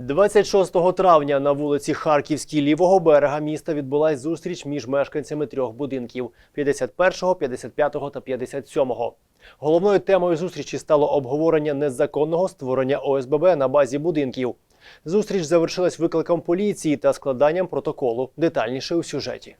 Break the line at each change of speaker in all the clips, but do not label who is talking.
26 травня на вулиці Харківській лівого берега міста відбулась зустріч між мешканцями трьох будинків 51, 55 та 57. Головною темою зустрічі стало обговорення незаконного створення ОСББ на базі будинків. Зустріч завершилась викликом поліції та складанням протоколу. Детальніше у сюжеті.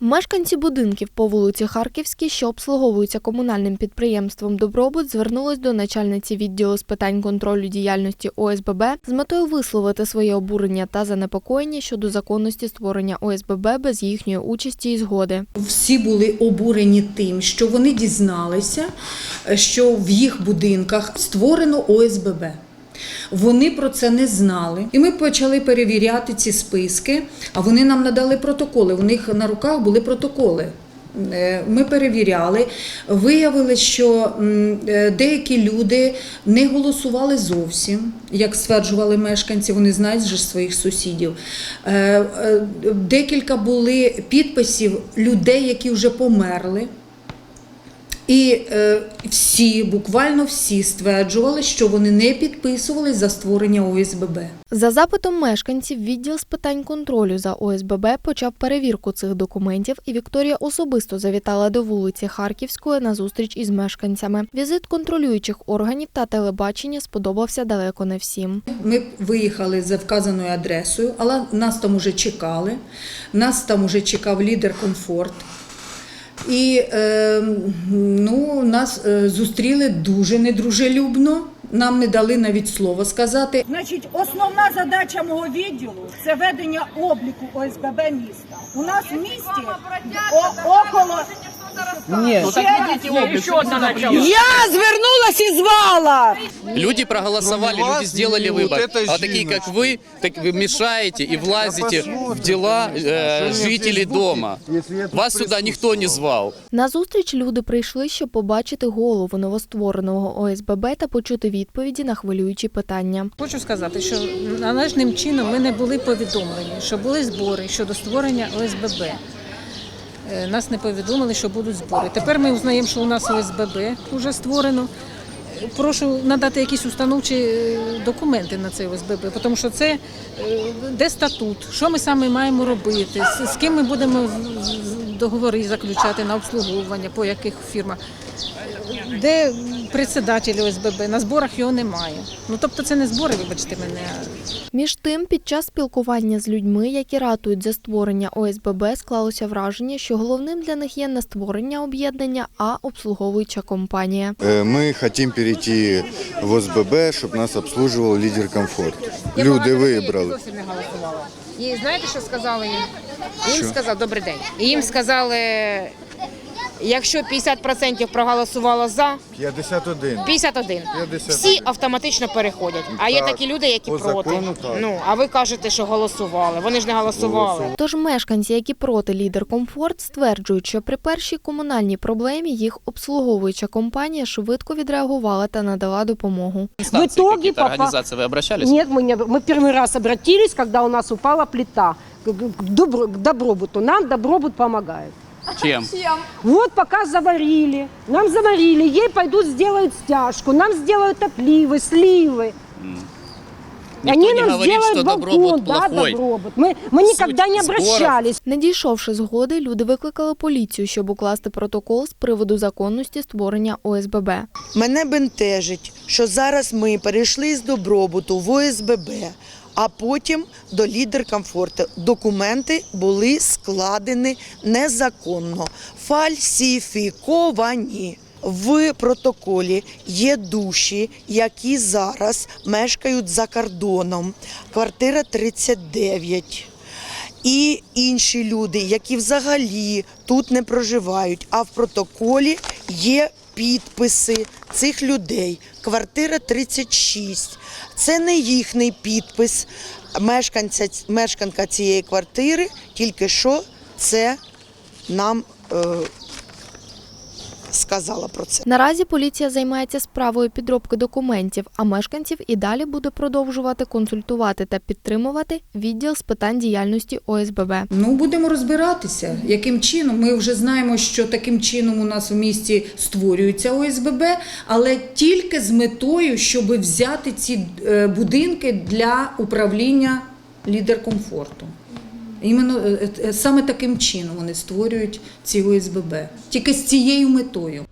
Мешканці будинків по вулиці Харківській, що обслуговуються комунальним підприємством Добробут, звернулись до начальниці відділу з питань контролю діяльності ОСББ з метою висловити своє обурення та занепокоєння щодо законності створення ОСББ без їхньої участі і згоди.
Всі були обурені тим, що вони дізналися, що в їх будинках створено ОСББ. Вони про це не знали. І ми почали перевіряти ці списки, а вони нам надали протоколи. У них на руках були протоколи. Е, Ми перевіряли, виявили, що е, деякі люди не голосували зовсім, як стверджували мешканці, вони знають же своїх сусідів. Е, Декілька були підписів людей, які вже померли. І е, всі, буквально всі стверджували, що вони не підписували за створення ОСББ.
За запитом мешканців, відділ з питань контролю за ОСББ почав перевірку цих документів, і Вікторія особисто завітала до вулиці Харківської на зустріч із мешканцями. Візит контролюючих органів та телебачення сподобався далеко не всім.
Ми виїхали за вказаною адресою, але нас там уже чекали. Нас там уже чекав лідер комфорт. І е, ну, нас е, зустріли дуже недружелюбно. Нам не дали навіть слова сказати.
Значить, основна задача мого відділу це ведення обліку ОСББ міста. У нас в місті о- около
Ні,
ще раз,
Я ще, и звала.
Люди проголосовали,
Кроме вас,
люди сделали
ну,
выбор.
вот этой
а такие, как вы, так вы мешаете и влазите
посмотрим,
в дела э,
что мне в
жителей
Фейсбуке,
дома.
если я тут
Вас сюда никто не звал.
На зустріч люди прийшли, щоб побачити голову новоствореного ОСББ та почути відповіді на хвилюючі питання.
Хочу сказати, що належним чином ми не були повідомлені, що були збори щодо створення ОСББ. Е, Нас не повідомили, що будуть збори. Тепер ми узнаємо, що у нас ОСББ вже створено. Прошу надати якісь установчі е, документи на цей ОСББ, тому що це е, де статут, що ми саме маємо робити, з, ким ми будемо договори заключати на обслуговування, по яких фірмах. Де председатель ОСББ, на зборах його немає. Ну тобто це не збори, вибачте мене. а
Між тим, під час спілкування з людьми, які ратують за створення ОСББ, склалося враження, що головним для них є не створення об'єднання, а обслуговуюча компанія.
Э, Мы хотим перейти в ОСББ, чтобы нас обслуживал лидер комфорт. Люди вибрали.
зовсім не голосувала. І знаєте, що сказали їм? Їм сказав добрий день. І їм сказали, якщо 50% проголосувало за,
51.
51.
51.
Всі автоматично переходять. А є
Так,
такі люди, які
по
проти.
закону так.
Ну, а ви кажете, що голосували. Вони ж не голосували.
Тож мешканці, які проти лідер комфорт, стверджують, що при першій комунальній проблемі їх обслуговуюча компанія швидко відреагувала та надала допомогу.
Инстанции
итоге
какие-то,
попа-
организации вы обращались?
Нет, мы, не, мы первый раз обратились, когда у нас упала плита к, к добро- к добробуту. Нам добробут помогает.
Чем?
Вот пока заварили, нам заварили, ей пойдут сделают стяжку, нам сделают опливы, сливы.
Никто
Они
не
нам
говорит,
сделают
что
балкон,
добробут
да,
плохой.
добробут. Мы, мы никогда не
сборов.
обращались.
Не дійшовши згоди, люди викликали поліцію, щоб укласти протокол з приводу законності створення ОСББ.
Мене бентежить, що зараз ми перейшли з добробуту в ОСББ, а потім до лідер комфорту. Документи були складені незаконно, фальсифіковані. В протоколі є душі, які зараз мешкають за кордоном. Квартира 39 і інші люди, які взагалі тут не проживають. А в протоколі є підписи цих людей. Квартира 36. Це не їхній підпис. Мешканця, мешканка цієї квартири тільки що це нам е, сказала про це.
Наразі поліція займається справою підробки документів, а мешканців і далі буде продовжувати консультувати та підтримувати відділ з питань діяльності ОСББ.
Ну, будемо розбиратися, яким чином. Ми вже знаємо, що таким чином у нас в місті створюється ОСББ, але тільки з метою, щоб взяти ці е, будинки для управління лідер комфорту. Іменно е, е, саме таким чином вони створюють ці ОСББ, тільки з цією метою.